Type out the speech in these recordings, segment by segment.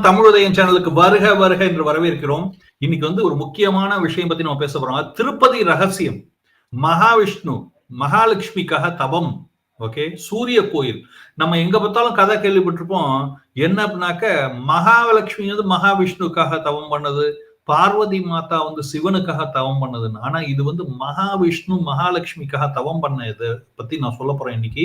தமிழுதயம் சேனலுக்கு வருக வருக என்று வரவேற்கிறோம். இன்னைக்கு வந்து ஒரு முக்கியமான விஷயம் பத்தி நம்ம பேச போறோம். திருப்பதி ரகசியம். மகாவிஷ்ணு மகாலட்சுமிக்காக தவம். ஓகே? சூரிய கோயில். நம்ம எங்க பார்த்தாலும் கதை கேள்விப்பட்டிருப்போம். என்ன அப்படின்னாக்க மகாலட்சுமி வந்து மகாவிஷ்ணுக்காக தவம் பண்ணது. பார்வதி மாதா வந்து சிவனுக்காக தவம் பண்ணதுன்னு. ஆனா இது வந்து மகாவிஷ்ணு மகாலட்சுமிக்காக தவம் பண்ண இதை பத்தி நான் சொல்ல போறேன் இன்னைக்கு.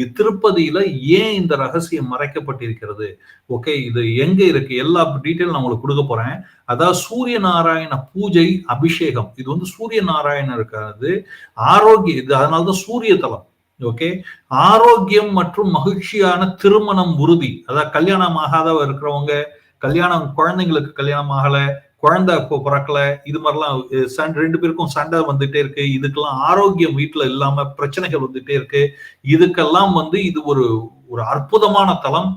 இது திருப்பதியில ஏன் இந்த ரகசியம் மறைக்கப்பட்டிருக்கிறது? ஓகே இது எங்க இருக்கு? எல்லா டீட்டெயில் நான் உங்களுக்கு கொடுக்க போறேன். அதாவது சூரிய நாராயண பூஜை அபிஷேகம். இது வந்து சூரிய நாராயணருக்கானது ஆரோக்கிய இது அதனாலதான் சூரிய தலம். ஓகே ஆரோக்கியம் மற்றும் மகிழ்ச்சியான திருமணம் உறுதி. அதாவது கல்யாணம் ஆகாதவ இருக்கிறவங்க கல்யாணம் குழந்தைங்களுக்கு கல்யாணம் ஆகலை குழந்தை பிறக்கல இது மாதிரிலாம் சண்டை ரெண்டு பேருக்கும் சண்டை வந்துட்டே இருக்கு. இதுக்கெல்லாம் ஆரோக்கியம் வீட்டுல இல்லாம பிரச்சனைகள் வந்துட்டே இருக்கு. இதுக்கெல்லாம் வந்து இது ஒரு ஒரு அற்புதமான தலம்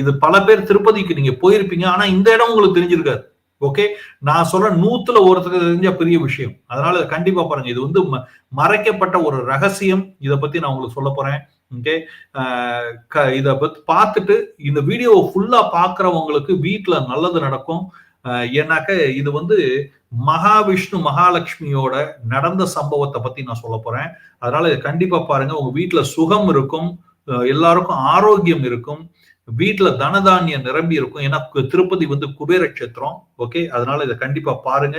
இது பல பேர் திருப்பதிக்கு நீங்க போயிருப்பீங்க. ஆனா இந்த இடம் உங்களுக்கு தெரிஞ்சிருக்காது. ஓகே? நான் சொல்ற நூத்துல ஒருத்தருக்கு தெரிஞ்ச பெரிய விஷயம். அதனால கண்டிப்பா பாருங்க. இது வந்து மறைக்கப்பட்ட ஒரு ரகசியம். இதை பத்தி நான் உங்களுக்கு சொல்ல போறேன். ஓகே? இதை பத்தி பார்த்துட்டு இந்த வீடியோவை ஃபுல்லா பாக்குறவங்களுக்கு வீட்டுல நல்லது நடக்கும். ஏன்னாக்க இது வந்து மகாவிஷ்ணு மகாலட்சுமியோட நடந்த சம்பவத்தை பத்தி நான் சொல்ல போறேன். அதனால கண்டிப்பா பாருங்க. உங்க வீட்டுல சுகம் இருக்கும் எல்லாருக்கும் ஆரோக்கியம் இருக்கும் வீட்டுல தனதானியம் நிரம்பி இருக்கும். ஏன்னா திருப்பதி வந்து குபேர கஷேத்திரம் ஓகே? அதனால இதை கண்டிப்பா பாருங்க.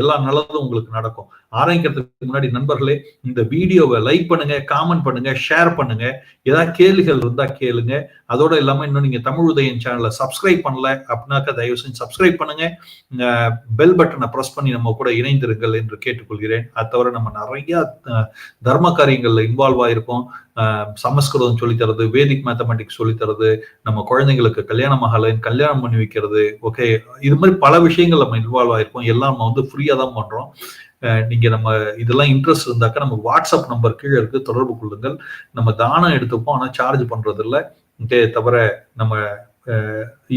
எல்லா நல்லதும் உங்களுக்கு நடக்கும். ஆரம்பிக்கிறதுக்கு முன்னாடி நண்பர்களே இந்த வீடியோவை லைக் பண்ணுங்க காமெண்ட் பண்ணுங்க ஷேர் பண்ணுங்க. ஏதாவது கேள்விகள் இருந்தா கேளுங்க. அதோட இல்லாம இன்னும் நீங்க தமிழ் உதயம் சேனலை சப்ஸ்கிரைப் பண்ணல அப்படின்னாக்கா தயவு செஞ்சு சப்ஸ்கிரைப் பண்ணுங்க. பெல் பட்டனை ப்ரெஸ் பண்ணி நம்ம கூட இணைந்திருங்கள் என்று கேட்டுக்கொள்கிறேன். அது தவிர நம்ம நிறைய தர்ம காரியங்கள்ல இன்வால்வ் ஆயிருக்கோம் சமஸ்கிருதம் சொல்லித்தரது வேதிக் மேத்தமெட்டிக்ஸ் சொல்லித்தரது நம்ம குழந்தைங்களுக்கு கல்யாணம் ஆகலைன்னு கல்யாணம் பண்ணி வைக்கிறது ஓகே இது மாதிரி பல விஷயங்கள் நம்ம இன்வால்வ் ஆயிருக்கோம் எல்லாம் நம்ம வந்து ஃப்ரீயா தான் பண்றோம். நீங்க நம்ம இதெல்லாம் இன்ட்ரெஸ்ட் இருந்தாக்கா நம்ம வாட்ஸ்அப் நம்பர் கீழே இருக்கு. தொடர்பு கொள்ளுங்கள். நம்ம தானம் எடுத்துப்போம். ஆனா சார்ஜ் பண்றது இல்லை தவிர நம்ம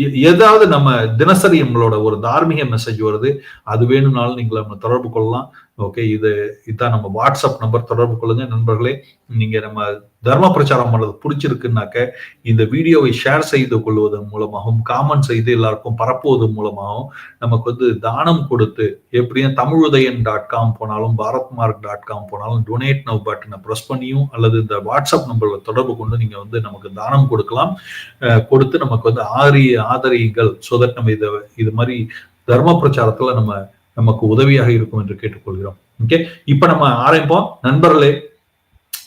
ஏதாவது நம்ம தினசரி நம்மளோட ஒரு தார்மீக மெசேஜ் வருது. அது வேணும்னாலும் நீங்க நம்ம தொடர்பு கொள்ளலாம். ஓகே இது இதுதான் நம்ம வாட்ஸ்அப் நம்பர் தொடர்பு கொள்ளுங்க. நண்பர்களே நீங்க நம்ம தர்ம பிரச்சாரம் பண்ணுறது பிடிச்சிருக்குனாக்க இந்த வீடியோவை ஷேர் செய்து கொள்வதன் மூலமாகவும் காமெண்ட் செய்து எல்லாருக்கும் பரப்புவதன் மூலமாகவும் நமக்கு வந்து தானம் கொடுத்து எப்படியும் தமிழுதயன் டாட் காம் போனாலும் பாரத் மார்க் டாட் காம் போனாலும் டொனேட் நவ் பட்டனை ப்ரெஸ் பண்ணியும் அல்லது இந்த வாட்ஸ்அப் நம்பரில் தொடர்பு கொண்டு நீங்க வந்து நமக்கு தானம் கொடுக்கலாம். கொடுத்து நமக்கு வந்து ஆரிய ஆதரியுங்கள் ஸோ தட் நம்ம இதை இது மாதிரி தர்ம பிரச்சாரத்துல நம்ம நமக்கு உதவியாக இருக்கும் என்று கேட்டுக்கொள்கிறோம். ஓகே இப்ப நம்ம ஆரம்பிப்போம். நண்பர்களே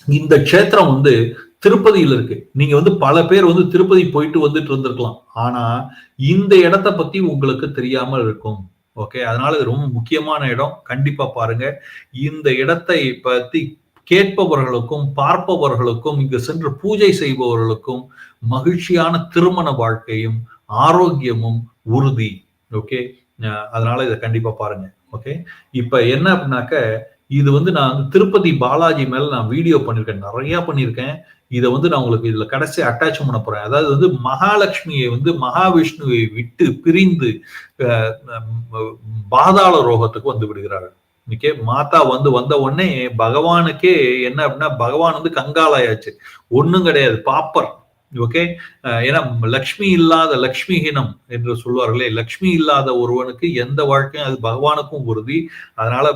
இந்த க்ஷேத்திரம் வந்து திருப்பதியில் இருக்கு. நீங்க வந்து பல பேர் வந்து திருப்பதி போயிட்டு வந்துட்டு இருந்திருக்கலாம். ஆனா இந்த இடத்த பத்தி உங்களுக்கு தெரியாமல் இருக்கும். ஓகே அதனால இது ரொம்ப முக்கியமான இடம். கண்டிப்பா பாருங்க. இந்த இடத்தை பத்தி கேட்பவர்களுக்கும் பார்ப்பவர்களுக்கும் இங்கு சென்று பூஜை செய்பவர்களுக்கும் மகிழ்ச்சியான திருமண வாழ்க்கையும் ஆரோக்கியமும் உறுதி. ஓகே அதனால இதை கண்டிப்பா பாருங்க. ஓகே இப்ப என்ன அப்படின்னாக்க இது வந்து நான் வந்து திருப்பதி பாலாஜி மேல நான் வீடியோ பண்ணிருக்கேன். நிறைய பண்ணியிருக்கேன் இதை வந்து நான் உங்களுக்கு இதுல கடைசி அட்டாச் பண்ண போறேன். அதாவது வந்து மகாலட்சுமியை வந்து மகாவிஷ்ணுவை விட்டு பிரிந்து பாதாள ரோகத்துக்கு வந்து விடுகிறாரு ஓகே மாதா வந்து வந்த உடனே பகவானுக்கே என்ன அப்படின்னா பகவான் வந்து கங்காலாயாச்சு ஒண்ணும் கிடையாது. பாப்பர். ஓகே ஏன்னா லக்ஷ்மி இல்லாத லக்ஷ்மிஹீனம் என்று சொல்வார்களே லக்ஷ்மி இல்லாத ஒருவனுக்கு எந்த வாழ்க்கையும் அது பகவானுக்கும் உறுதி. அதனால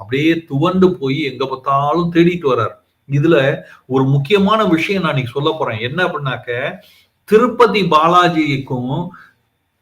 அப்படியே துவண்டு போய் எங்க பார்த்தாலும் தேடிட்டு வர்றார். இதுல ஒரு முக்கியமான விஷயம் நான் இன்னைக்கு சொல்ல போறேன். என்ன அப்படின்னாக்க திருப்பதி பாலாஜிக்கும்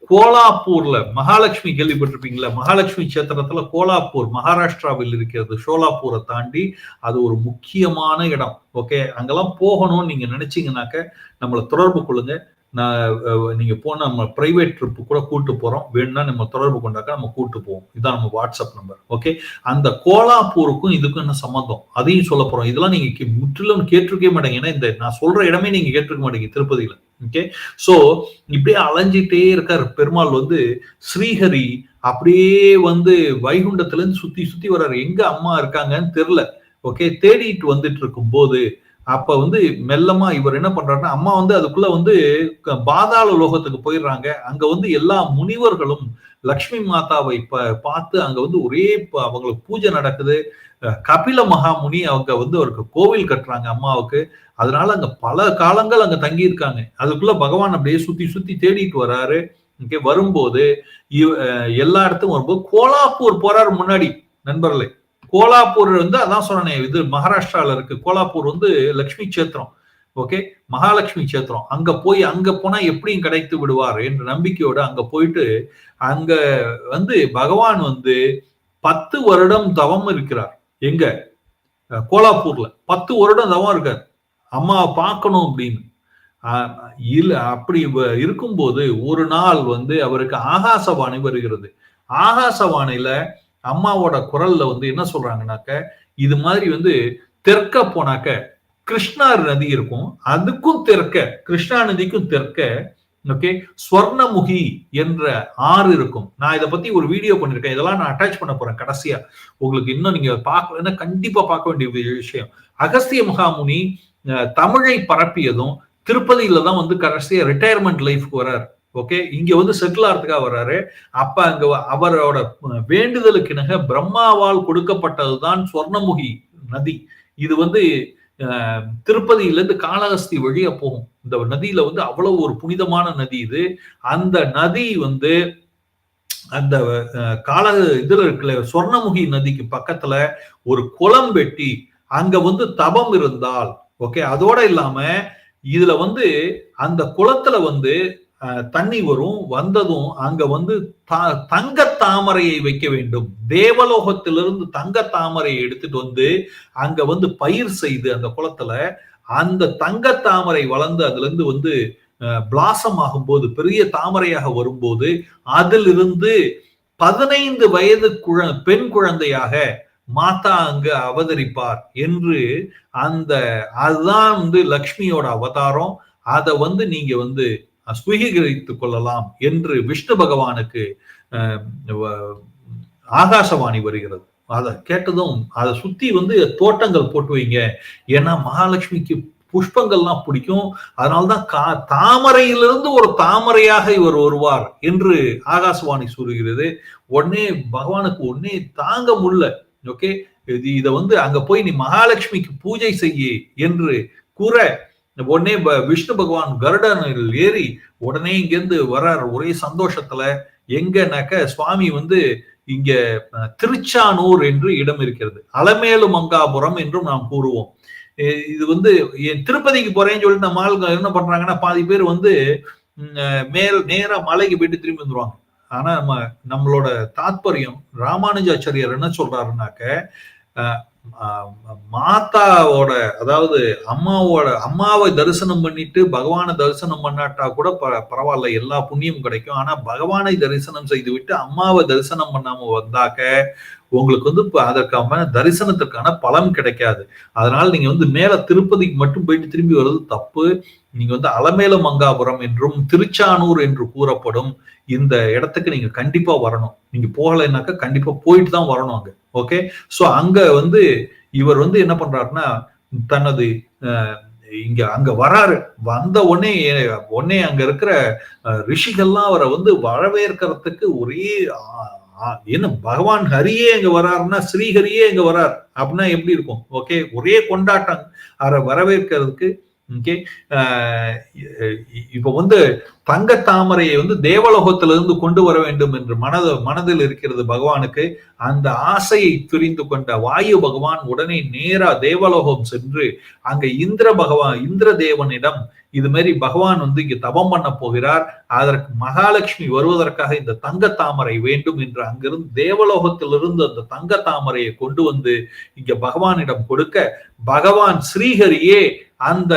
கோலாப்பூர்ல மகாலட்சுமி கேள்விப்பட்டிருப்பீங்களா? மகாலட்சுமி கஷேத்திரத்துல கோலாப்பூர் மகாராஷ்டிராவில் இருக்கிறது ஷோலாப்பூரை தாண்டி அது ஒரு முக்கியமான இடம். ஓகே? அங்கெல்லாம் போகணும்னு நீங்க நினைச்சீங்கன்னாக்க நம்மளை தொடர்பு கொள்ளுங்க. நான் நீங்க போன நம்ம பிரைவேட் ட்ரிப்பு கூட கூட்டு போறோம். வேணும்னா நம்ம தொடர்பு கொண்டாக்க நம்ம கூட்டு போவோம். இதுதான் நம்ம வாட்ஸ்அப் நம்பர் ஓகே? அந்த கோலாப்பூருக்கும் இதுக்கும் என்ன சம்மந்தம் அதையும் சொல்ல போறோம். இதெல்லாம் நீங்க முற்றிலும் கேட்டிருக்கவே மாட்டேங்க. ஏன்னா இந்த நான் சொல்ற இடமே நீங்க கேட்டிருக்க மாட்டேங்க திருப்பதியில. ஓகே சோ இப்படியே அலைஞ்சிட்டே இருக்கார். பெருமாள் வந்து ஸ்ரீஹரி அப்படியே வந்து வைகுண்டத்துல இருந்து சுத்தி சுத்தி வர்றாரு. எங்க அம்மா இருக்காங்கன்னு தெரியல. ஓகே தேடிட்டு வந்துட்டு இருக்கும் போது அப்ப வந்து மெல்லமா இவர் என்ன பண்றாருன்னா அம்மா வந்து அதுக்குள்ள வந்து பாதாள லோகத்துக்கு போயிடுறாங்க. அங்க வந்து எல்லா முனிவர்களும் லக்ஷ்மி மாதாவை பார்த்து அங்க வந்து ஒரே அவங்களுக்கு பூஜை நடக்குது. கபில மகாமுனி அவங்க வந்து அவருக்கு கோவில் கட்டுறாங்க அம்மாவுக்கு. அதனால அங்க பல காலங்கள் அங்க தங்கி இருக்காங்க அதுக்குள்ள பகவான் அப்படியே சுத்தி சுத்தி தேடிட்டு வராரு. இங்கே வரும்போது எல்லா இடத்துக்கும் வரும்போது கோலாப்பூர் போறாரு முன்னாடி நண்பர்களே. கோலாப்பூர் வந்து அதான் சொன்னேன் இது மகாராஷ்டிரால இருக்கு. கோலாப்பூர் வந்து லக்ஷ்மி சேத்திரம் ஓகே மகாலட்சுமி சேத்திரம் அங்க போய் அங்க போனா எப்படியும் கிடைத்து விடுவார் என்ற நம்பிக்கையோட அங்க போயிட்டு அங்க வந்து பகவான் வந்து பத்து வருடம் தவம் இருக்கிறார். எங்க? கோலாப்பூர்ல. பத்து வருடம் தவம் இருக்கார். அம்மாவை பார்க்கணும் அப்படின்னு. இல்ல அப்படி இருக்கும்போது ஒரு நாள் வந்து அவருக்கு ஆகாசவாணி வருகிறது. ஆகாசவாணியில அம்மாவோட குரல்ல வந்து என்ன சொல்றாங்கனாக்க இது மாதிரி வந்து தெற்க போனாக்க கிருஷ்ணா நதி இருக்கும். அதுக்கும் தெற்க கிருஷ்ணா நதிக்கும் தெற்க ஓகே ஸ்வர்ணமுகி என்ற ஆறு இருக்கும். நான் இதை பத்தி ஒரு வீடியோ பண்ணிருக்கேன். இதெல்லாம் நான் அட்டாச் பண்ண போறேன் கடைசியா. உங்களுக்கு இன்னும் நீங்க பார்க்கலன்னா கண்டிப்பா பார்க்க வேண்டிய விஷயம். அகஸ்திய மகாமுனி தமிழை பரப்பியதும் திருப்பதியில தான் வந்து கடைசியா ரிட்டையர்மெண்ட் லைஃப்க்கு வர்றாரு ஓகே இங்க வந்து செட்டில் ஆகிறதுக்காக வர்றாரு அப்ப அங்க அவரோட வேண்டுதலுக்கு பிரம்மாவால் கொடுக்கப்பட்டதுதான் ஸ்வர்ணமுகி நதி. இது வந்து திருப்பதியிலேருந்து காளகஸ்தி காளஹஸ்தி வழியா போகும். இந்த நதியில வந்து அவ்வளவு ஒரு புனிதமான நதி இது. அந்த நதி வந்து அந்த கால இதுல இருக்குல்ல சொர்ணமுகி நதிக்கு பக்கத்துல ஒரு குளம் வெட்டி அங்க வந்து தபம் இருந்தால் ஓகே அதோட இல்லாம இதுல வந்து அந்த குளத்துல வந்து தண்ணி வரும் வந்ததும் அங்க வந்து தங்க தாமரையை வைக்க வேண்டும். தேவலோகத்திலிருந்து தங்க தாமரையை எடுத்துட்டு வந்து அங்க வந்து பயிர் செய்து அந்த குளத்துல அந்த தங்க தாமரை வளர்ந்து அதுல இருந்து வந்து பிளாசம் ஆகும்போது பெரிய தாமரையாக வரும்போது அதிலிருந்து பதினைந்து வயது குழ பெண் குழந்தையாக மாதா அங்கு அவதரிப்பார் என்று அந்த அதுதான் வந்து லக்ஷ்மியோட அவதாரம். அதை வந்து நீங்க வந்து சுவீகரித்துக் கொள்ளலாம் என்று விஷ்ணு பகவானுக்கு ஆகாசவாணி வருகிறது. அதை கேட்டதும் அதை சுத்தி வந்து தோட்டங்கள் போட்டு வைங்க. ஏன்னா மகாலட்சுமிக்கு புஷ்பங்கள்லாம் பிடிக்கும். அதனால்தான் கா தாமரையிலிருந்து ஒரு தாமரையாக இவர் வருவார் என்று ஆகாசவாணி சொல்கிறது. உடனே பகவானுக்கு உடனே தாங்க முடியல. ஓகே? இதை வந்து அங்க போய் நீ மகாலட்சுமிக்கு பூஜை செய்ய என்று கூற உடனே விஷ்ணு பகவான் கருடனில் ஏறி உடனே இங்கேருந்து வர்றார். ஒரே சந்தோஷத்துல எங்கனாக்க சுவாமி வந்து இங்க திருச்சானூர் என்று இடம் இருக்கிறது. அலமேலு மங்காபுரம் என்றும் நாம் கூறுவோம். இது வந்து திருப்பதிக்கு போறேன்னு சொல்லிட்டு நம்ம ஆளுங்க என்ன பண்றாங்கன்னா பாதி பேர் வந்து மேல் நேரா மலைக்கு போயிட்டு திரும்பி வந்துருவாங்க. ஆனா நம்ம நம்மளோட தாத்பரியம் ராமானுஜாச்சாரியர் என்ன சொல்றாருனாக்க மாதாவோட அதாவது அம்மாவோட அம்மாவை தரிசனம் பண்ணிட்டு பகவானை தரிசனம் பண்ணாட்டா கூட பரவாயில்ல எல்லா புண்ணியம் கிடைக்கும். ஆனா பகவானை தரிசனம் செய்து விட்டு அம்மாவை தரிசனம் பண்ணாம வந்தாக்க உங்களுக்கு வந்து அதற்கான தரிசனத்திற்கான பலன் கிடைக்காது. அதனால நீங்க வந்து மேல திருப்பதிக்கு மட்டும் போயிட்டு திரும்பி வர்றது தப்பு. நீங்க வந்து அலமேல மங்காபுரம் என்றும் திருச்சானூர் என்று கூறப்படும் இந்த இடத்துக்கு நீங்க கண்டிப்பா வரணும். நீங்க போகலைன்னாக்கா கண்டிப்பா போயிட்டு தான் வரணும் அங்க. ஓகே? ஸோ அங்க வந்து இவர் வந்து என்ன பண்றாருன்னா தனது இங்க அங்க வராரு. வந்த உடனே உடனே அங்க இருக்கிற ரிஷிகள்லாம் அவரை வந்து வரவேற்கிறதுக்கு ஒரே என்ன பகவான் ஹரியே இங்க வராருன்னா ஸ்ரீஹரியே இங்க வரார். அப்படின்னா எப்படி இருக்கும்? ஓகே ஒரே கொண்டாட்டம். அவரை வரவேற்கிறதுக்கு ஓகே இப்போ வந்து தங்க தாமரையை வந்து தேவலோகத்திலிருந்து கொண்டு வர வேண்டும் என்று மனத மனதில் இருக்கிறது பகவானுக்கு. அந்த ஆசையை புரிந்து கொண்ட வாயு பகவான் உடனே நேரா தேவலோகம் சென்று அங்க இந்திர பகவான் இந்திர தேவனிடம் இது மாதிரி பகவான் வந்து இங்க தவம் பண்ண போகிறார். அதற்கு மகாலட்சுமி வருவதற்காக இந்த தங்க தாமரை வேண்டும் என்று அங்கிருந்து தேவலோகத்திலிருந்து அந்த தங்க தாமரையை கொண்டு வந்து இங்க பகவானிடம் கொடுக்க பகவான் ஸ்ரீஹரியே அந்த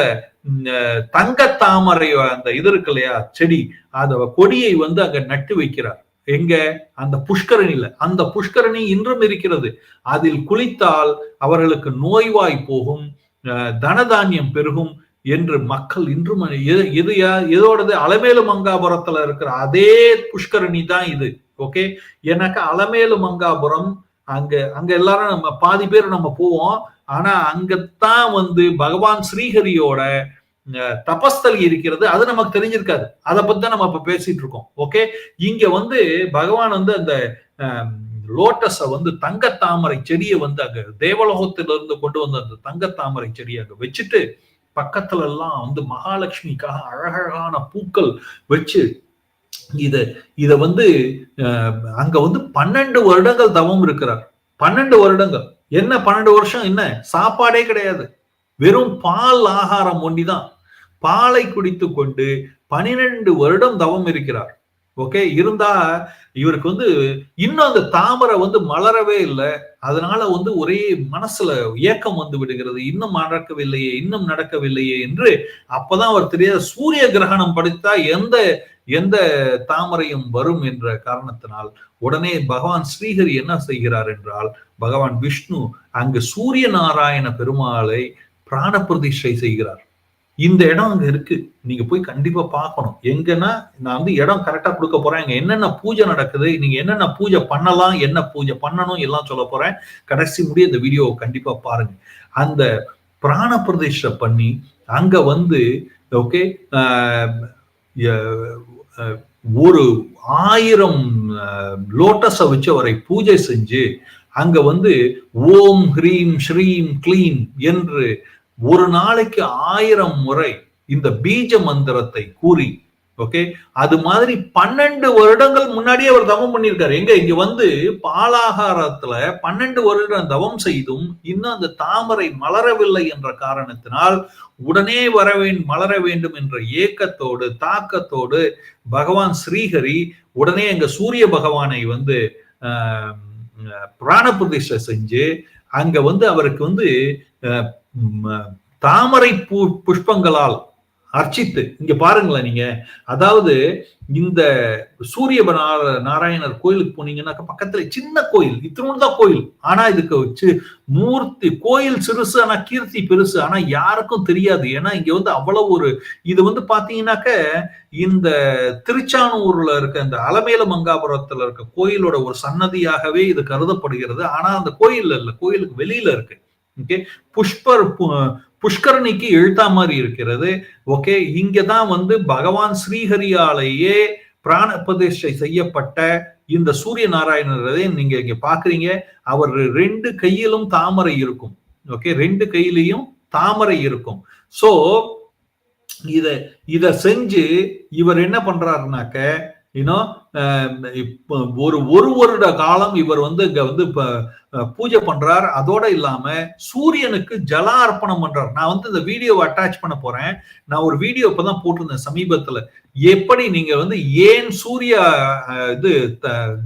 தங்க தாமரை அந்த இது இருக்கு இல்லையா செடி அத கொடியை வந்து அங்க நட்டு வைக்கிறார். எங்க? அந்த புஷ்கரணியில. அந்த புஷ்கரணி இன்றும் இருக்கிறது. அதில் குளித்தால் அவர்களுக்கு நோய்வாய் போகும் தனதானியம் பெருகும் என்று மக்கள் இன்றும் எது எதோடது அலமேலு மங்காபுரத்துல இருக்கிற அதே புஷ்கரணி தான் இது ஓகே எனக்கு அலமேலு மங்காபுரம் அங்க அங்க எல்லாரும் நம்ம பாதி பேர் நம்ம போவோம். ஆனா அங்கத்தான் வந்து பகவான் ஸ்ரீஹரியோட தபஸ்தலி இருக்கிறது. அது நமக்கு தெரிஞ்சிருக்காது. அதை பத்தி தான் நம்ம இப்ப பேசிட்டு இருக்கோம் ஓகே இங்க வந்து பகவான் வந்து அந்த லோட்டஸ வந்து தங்க தாமரை செடியை வந்து அங்க தேவலோகத்திலிருந்து கொண்டு வந்து அந்த தங்க தாமரை செடியை அங்க வச்சுட்டு பக்கத்துல எல்லாம் வந்து மகாலட்சுமிக்காக அழகழகான பூக்கள் வச்சு இத இத வந்து அங்க வந்து பன்னெண்டு வருடங்கள் தவம் இருக்கிறார். பன்னெண்டு வருடங்கள். என்ன பன்னெண்டு வருஷம்? என்ன? சாப்பாடே கிடையாது. வெறும் பால் ஆகாரம் ஒண்டிதான் பாலை குடித்து கொண்டு பனிரெண்டு வருடம் தவம் இருக்கிறார். ஓகே இருந்தா இவருக்கு வந்து இன்னும் அந்த தாமரை வந்து மலரவே இல்லை. அதனால வந்து ஒரே மனசுல ஏக்கம் வந்து விடுகிறது. இன்னும் நடக்கவில்லையே இன்னும் நடக்கவில்லையே என்று அப்பதான் அவர் தெரியாத சூரிய கிரகணம் படித்தா எந்த எந்த தாமரையும் வரும் என்ற காரணத்தினால் உடனே பகவான் ஸ்ரீஹரி என்ன செய்கிறார் என்றால் பகவான் விஷ்ணு அங்கு சூரிய நாராயண பெருமாளை பிராண பிரதிஷ்டை செய்கிறார். இந்த இடம் அங்க இருக்கு. நீங்க போய் கண்டிப்பா பார்க்கணும். எங்கன்னா நான் வந்து இடம் கரெக்டா கொடுக்க போறேன். இங்க என்னென்ன பூஜை நடக்குது நீங்க என்னென்ன பூஜை பண்ணலாம் என்ன பூஜை பண்ணணும் எல்லாம் சொல்ல போறேன். கடைசி முடிய இந்த வீடியோவை கண்டிப்பா பாருங்க. அந்த பிராண பிரதிஷ்டை பண்ணி அங்க வந்து ஓகே ஒரு ஆயிரம் லோட்டஸை வச்சு அவரை பூஜை செஞ்சு அங்க வந்து ஓம் ஹ்ரீம் ஸ்ரீம் கிளீம் என்று ஒரு நாளைக்கு ஆயிரம் முறை இந்த பீஜ மந்திரத்தை கூறி ஓகே அது மாதிரி பன்னெண்டு வருடங்கள் முன்னாடியே அவர் தவம் பண்ணியிருக்காரு. எங்க? இங்க வந்து பாலாகாரத்துல பன்னெண்டு வருடம் தவம் செய்தும் இன்னும் அந்த தாமரை மலரவில்லை என்ற காரணத்தினால் உடனே வரவே மலர வேண்டும் என்ற ஏக்கத்தோடு தாக்கத்தோடு பகவான் ஸ்ரீஹரி உடனே எங்க சூரிய பகவானை வந்து பிராண பிரதிஷ்டை செஞ்சு அங்க வந்து அவருக்கு வந்து தாமரை பூ புஷ்பங்களால் அர்ச்சித்து இங்க பாருங்களேன் நீங்க. அதாவது இந்த சூரிய நாராயணர் கோயிலுக்கு போனீங்கன்னாக்க பக்கத்துல சின்ன கோயில் இத்தனோடு தான் கோயில். ஆனா இதுக்கு வச்சு மூர்த்தி கோயில் சிறுசு ஆனா கீர்த்தி பெருசு ஆனா யாருக்கும் தெரியாது. ஏன்னா இங்க வந்து அவ்வளவு ஒரு இது வந்து பாத்தீங்கன்னாக்க இந்த திருச்சானூர்ல இருக்க இந்த அலமேல மங்காபுரத்துல இருக்க கோயிலோட ஒரு சன்னதியாகவே இது கருதப்படுகிறது. ஆனா அந்த கோயில் இல்ல கோயிலுக்கு வெளியில இருக்கு. ஓகே புஷ்பர் புஷ்கரணிக்கு எழுத்தா மாதிரி இருக்கிறது. ஓகே இங்கதான் வந்து பகவான் ஸ்ரீஹரியாலேயே பிராண பிரதிஷ்டை செய்யப்பட்ட இந்த சூரிய நாராயணரதை நீங்க இங்க பாக்குறீங்க. அவர் ரெண்டு கையிலும் தாமரை இருக்கும். ஓகே ரெண்டு கையிலையும் தாமரை இருக்கும். சோ இத இத செஞ்சு இவர் என்ன பண்றாருனாக்க Um, ஒரு ஒரு வருட காலம் இவர் வந்து இங்க வந்து பூஜை பண்றார். அதோட இல்லாம சூரியனுக்கு ஜல அர்ப்பணம் பண்றார். நான் வந்து இந்த வீடியோவை அட்டாச் பண்ண போறேன். நான் ஒரு வீடியோ இப்பதான் போட்டிருந்தேன் சமீபத்துல. எப்படி நீங்க வந்து ஏன் சூரிய இது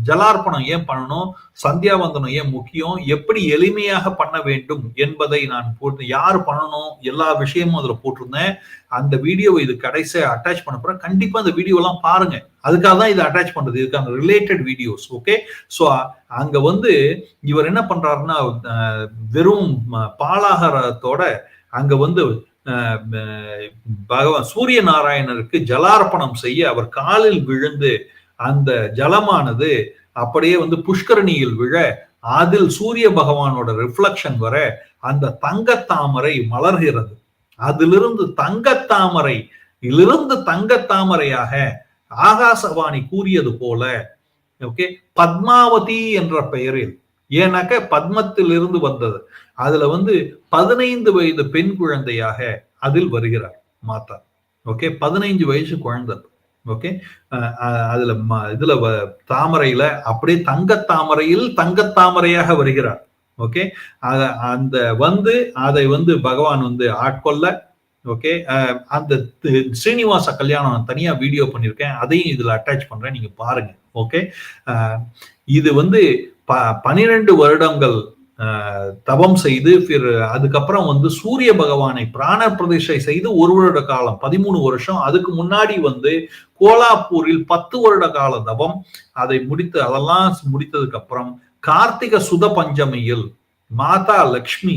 ஜலார்ப்பணம் ஏன் பண்ணணும்? சந்தியாவந்தனம் ஏன் முக்கியம்? எப்படி எளிமையாக பண்ண வேண்டும் என்பதை நான் போட்டு யார் பண்ணணும்? எல்லா விஷயமும் அதுல போட்டிருந்தேன். அந்த வீடியோ இது கடைசியா அட்டாச் பண்ண போறேன். கண்டிப்பா அந்த வீடியோ எல்லாம் பாருங்க. அதுக்காக தான் இதை அட்டாச் பண்றது. இதுக்கான ரிலேட்டட் வீடியோஸ் ஓகே ஸோ அங்க வந்து இவர் என்ன பண்றாருன்னா வெறும் பாலாகாரத்தோட அங்க வந்து பகவான் சூரிய நாராயணருக்கு ஜலார்ப்பணம் செய்ய அவர் காலில் விழுந்து அந்த ஜலமானது அப்படியே வந்து புஷ்கரணியில் விழ அதில் சூரிய பகவானோட ரிஃப்ளக்ஷன் வர அந்த தங்கத்தாமரை மலர்கிறது. அதிலிருந்து தங்கத்தாமரை இலிருந்து தங்கத்தாமரையாக ஆகாசவாணி கூறியது போல ஓகே பத்மாவதி என்ற பெயரில் ஏன்னாக்க பத்மத்திலிருந்து வந்தது. அதுல வந்து பதினைந்து வயது பெண் குழந்தையாக அதில் வருகிறார் மாதா. ஓகே பதினைஞ்சு வயசு குழந்தை. ஓகே அதுல இதுல தாமரையில அப்படியே தங்க தாமரையில் தங்க தாமரையாக வருகிறார் ஓகே அந்த வந்து அதை வந்து பகவான் வந்து ஆட்கொள்ள ஓகே அந்த ஸ்ரீனிவாச கல்யாணம் தனியா வீடியோ பண்ணியிருக்கேன். அதையும் இதுல அட்டாச் பண்றேன். நீங்க பாருங்க. ஓகே இது வந்து ப பனிரெண்டு வருடங்கள் தவம் செய்து அதுக்கப்புறம் வந்து சூரிய பகவானை பிராண பிரதிஷ்டை செய்து ஒரு வருட காலம் பதிமூணு வருஷம். அதுக்கு முன்னாடி வந்து கோலாப்பூரில் பத்து வருட கால தவம் அதை முடித்து அதெல்லாம் முடித்ததுக்கு அப்புறம் கார்த்திக சுத பஞ்சமியில் மாதா லக்ஷ்மி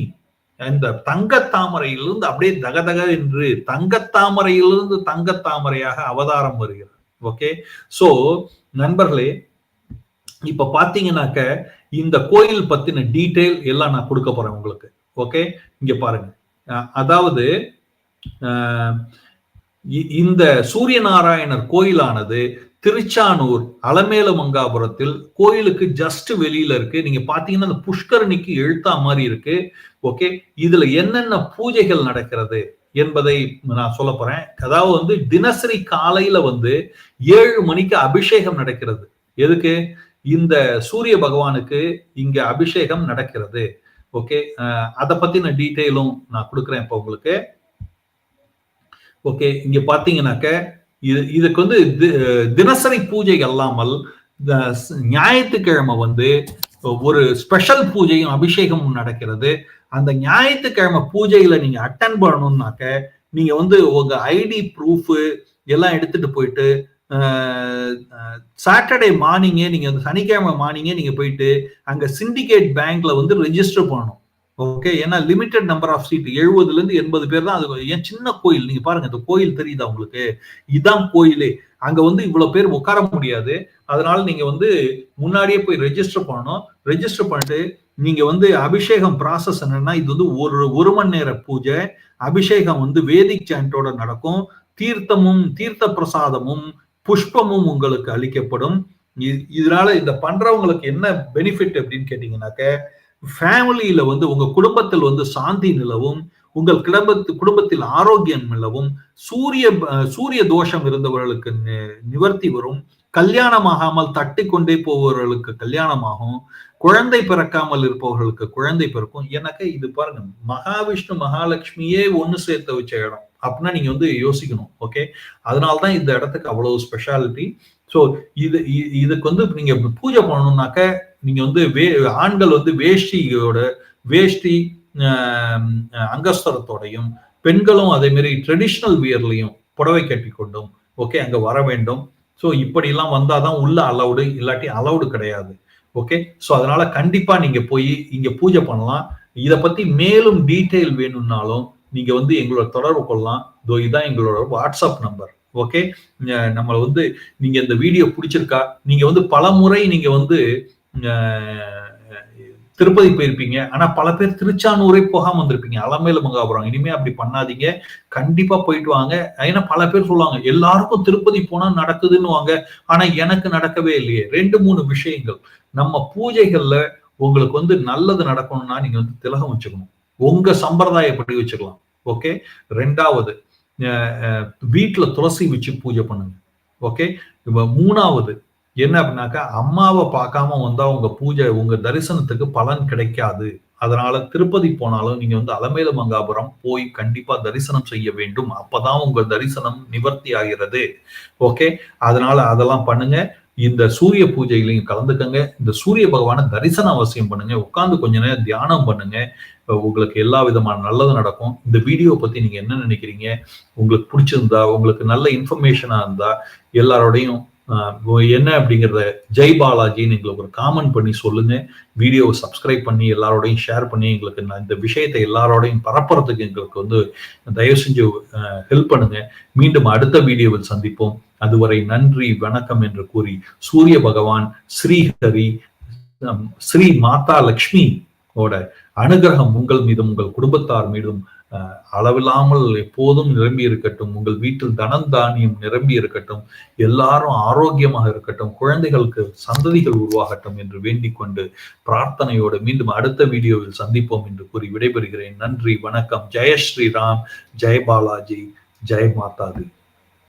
இந்த தங்கத்தாமரையிலிருந்து அப்படியே தகதக என்று தங்கத்தாமரையிலிருந்து தங்கத்தாமரையாக அவதாரம் வருகிறது ஓகே? சோ நண்பர்களே இப்ப பாத்தீங்கன்னாக்க இந்த கோயில் பத்தின டீட்டெயில் எல்லாம் நான் கொடுக்க போறேன் உங்களுக்கு. ஓகே இங்க பாருங்க. அதாவது இந்த சூரிய நாராயணர் கோயிலானது திருச்சானூர் அலமேலமங்காபுரத்தில் கோயிலுக்கு ஜஸ்ட் வெளியில இருக்கு. நீங்க பாத்தீங்கன்னா அந்த புஷ்கரணிக்கு எழுத்தா மாதிரி இருக்கு. ஓகே இதுல என்னென்ன பூஜைகள் நடக்கிறது என்பதை நான் சொல்ல போறேன். அதாவது வந்து தினசரி காலையில வந்து ஏழு மணிக்கு அபிஷேகம் நடக்கிறது. எதுக்கு? இந்த சூரிய பகவானுக்கு இங்க அபிஷேகம் நடக்கிறது. ஓகே அதை பத்தின டீட்டெயிலும் நான் கொடுக்குறேன் இப்போ உங்களுக்கு. ஓகே இங்க பாத்தீங்கன்னாக்க இது இதுக்கு வந்து தினசரி பூஜை அல்லாமல் ஞாயிற்றுக்கிழமை வந்து ஒரு ஸ்பெஷல் பூஜையும் அபிஷேகமும் நடக்கிறது. அந்த ஞாயிற்றுக்கிழமை பூஜையில நீங்க அட்டன் பண்ணணும்னாக்க நீங்க வந்து உங்க ஐடி ப்ரூஃபு எல்லாம் எடுத்துட்டு போயிட்டு சாட்டர்டே மார்னிங்கே நீங்கள் வந்து சனிக்கிழமை மார்னிங்கே நீங்கள் போயிட்டு அங்கே சிண்டிகேட் பேங்க்ல வந்து ரெஜிஸ்டர் பண்ணணும். ஓகே ஏன்னா லிமிடெட் நம்பர் ஆஃப் சீட் எழுபதுலேருந்து எண்பது பேர் தான் அது ஏன் சின்ன கோயில்? நீங்கள் பாருங்க இந்த கோயில் தெரியுதா உங்களுக்கு? இதான் கோயிலே. அங்கே வந்து இவ்வளோ பேர் உட்கார முடியாது. அதனால நீங்கள் வந்து முன்னாடியே போய் ரெஜிஸ்டர் பண்ணணும். ரெஜிஸ்டர் பண்ணிட்டு நீங்க வந்து அபிஷேகம் ப்ராசஸ் என்னன்னா இது வந்து ஒரு ஒரு மணி நேர பூஜை. அபிஷேகம் வந்து வேதிக் சாண்டோட நடக்கும். தீர்த்தமும் தீர்த்த பிரசாதமும் புஷ்பமும் உங்களுக்கு அளிக்கப்படும். இதனால இந்த பண்றவங்களுக்கு என்ன பெனிஃபிட் அப்படின்னு கேட்டீங்கன்னாக்க ஃபேமிலியில வந்து உங்க குடும்பத்தில் வந்து சாந்தி நிலவும் உங்கள் குடும்பத்து குடும்பத்தில் ஆரோக்கியம் நிலவும் சூரிய சூரிய தோஷம் இருந்தவர்களுக்கு நிவர்த்தி வரும். கல்யாணமாகாமல் தட்டி கொண்டே போபவர்களுக்கு கல்யாணமாகும். குழந்தை பிறக்காமல் இருப்பவர்களுக்கு குழந்தை பிறக்கும். எனக்கு இது பாருங்க மகாவிஷ்ணு மகாலட்சுமியே ஒன்று சேர்த்து வச்ச இடம். அப்படின்னா நீங்க வந்து யோசிக்கணும் ஓகே அதனால்தான் இந்த இடத்துக்கு அவ்வளவு ஸ்பெஷாலிட்டி ஸோ இது இதுக்கு வந்து நீங்க பூஜை பண்ணணும்னாக்க நீங்க வந்து வே ஆண்கள் வந்து வேஷ்டியோட வேஷ்டி அங்கஸ்தரத்தோடையும் பெண்களும் அதே மாதிரி ட்ரெடிஷ்னல் வியர்லையும் புடவை கட்டி கொண்டும் ஓகே அங்க வர வேண்டும். ஸோ இப்படிலாம் வந்தாதான் உள்ள அலவுடு இல்லாட்டி அலவுடு கிடையாது ஓகே ஸோ அதனால கண்டிப்பா நீங்க போய் இங்க பூஜை பண்ணலாம். இதை பத்தி மேலும் டீட்டெயில் வேணும்னாலும் நீங்க வந்து எங்களோட தொடர்பு கொள்ளலாம். இதோ இதுதான் எங்களோட வாட்ஸ்அப் நம்பர் ஓகே நம்மளை வந்து நீங்க இந்த வீடியோ பிடிச்சிருக்கா? நீங்க வந்து பல முறை நீங்க வந்து திருப்பதி போயிருப்பீங்க. ஆனா பல பேர் திருச்சானூரே போகாம வந்திருப்பீங்க. அலமேல மங்காபுரம் இனிமே அப்படி பண்ணாதீங்க. கண்டிப்பா போயிட்டு வாங்க. ஏன்னா பல பேர் சொல்லுவாங்க எல்லாருக்கும் திருப்பதி போனா நடக்குதுன்னு வாங்க ஆனா எனக்கு நடக்கவே இல்லையே. ரெண்டு மூணு விஷயங்கள். நம்ம பூஜைகள்ல உங்களுக்கு வந்து நல்லது நடக்கணும்னா நீங்க வந்து திலகம் வச்சுக்கணும். உங்க சம்பிரதாயப்படி வச்சுக்கலாம். ஓகே ரெண்டாவது வீட்டில் துளசி வச்சு பூஜை பண்ணுங்க. ஓகே மூணாவது என்ன அப்படின்னாக்கா அம்மாவை பார்க்காம வந்தா உங்க பூஜை உங்க தரிசனத்துக்கு பலன் கிடைக்காது. அதனால திருப்பதி போனாலும் நீங்க வந்து அலமேலு மங்காபுரம் போய் கண்டிப்பா தரிசனம் செய்ய வேண்டும். அப்பதான் உங்க தரிசனம் நிவர்த்தி ஆகிறது. ஓகே அதனால அதெல்லாம் பண்ணுங்க. இந்த சூரிய பூஜைகளையும் கலந்துக்கங்க. இந்த சூரிய பகவானை தரிசனம் அவசியம் பண்ணுங்க. உட்காந்து கொஞ்ச நேரம் தியானம் பண்ணுங்க. உங்களுக்கு எல்லா விதமான நல்லது நடக்கும். இந்த வீடியோ பத்தி நீங்க என்ன நினைக்கிறீங்க? உங்களுக்கு பிடிச்சிருந்தா உங்களுக்கு நல்ல இன்ஃபர்மேஷனா இருந்தா எல்லாரோடையும் என்ன அப்படிங்கிறத ஜெய் பாலாஜின்னு எங்களுக்கு ஒரு காமெண்ட் பண்ணி சொல்லுங்க. வீடியோவை சப்ஸ்கிரைப் பண்ணி எல்லாரோடையும் ஷேர் பண்ணி எங்களுக்கு இந்த விஷயத்தை எல்லாரோடையும் பரப்புறதுக்கு எங்களுக்கு வந்து தயவு செஞ்சு ஹெல்ப் பண்ணுங்க. மீண்டும் அடுத்த வீடியோவில் சந்திப்போம். அதுவரை நன்றி வணக்கம் என்று கூறி சூரிய பகவான் ஸ்ரீஹரி ஸ்ரீ மாதா லக்ஷ்மி ஓட அனுகிரகம் உங்கள் மீதும் உங்கள் குடும்பத்தார் மீதும் அளவில்லாமல் எப்போதும் நிரம்பி இருக்கட்டும் உங்கள் வீட்டில் தனம் தானியம் நிரம்பி இருக்கட்டும் எல்லாரும் ஆரோக்கியமாக இருக்கட்டும் குழந்தைகளுக்கு சந்ததிகள் உருவாகட்டும் என்று வேண்டிக் கொண்டு பிரார்த்தனையோடு மீண்டும் அடுத்த வீடியோவில் சந்திப்போம் என்று கூறி விடைபெறுகிறேன். நன்றி வணக்கம். ஜெய ஸ்ரீராம். ஜெய பாலாஜி. ஜெய மாதாதி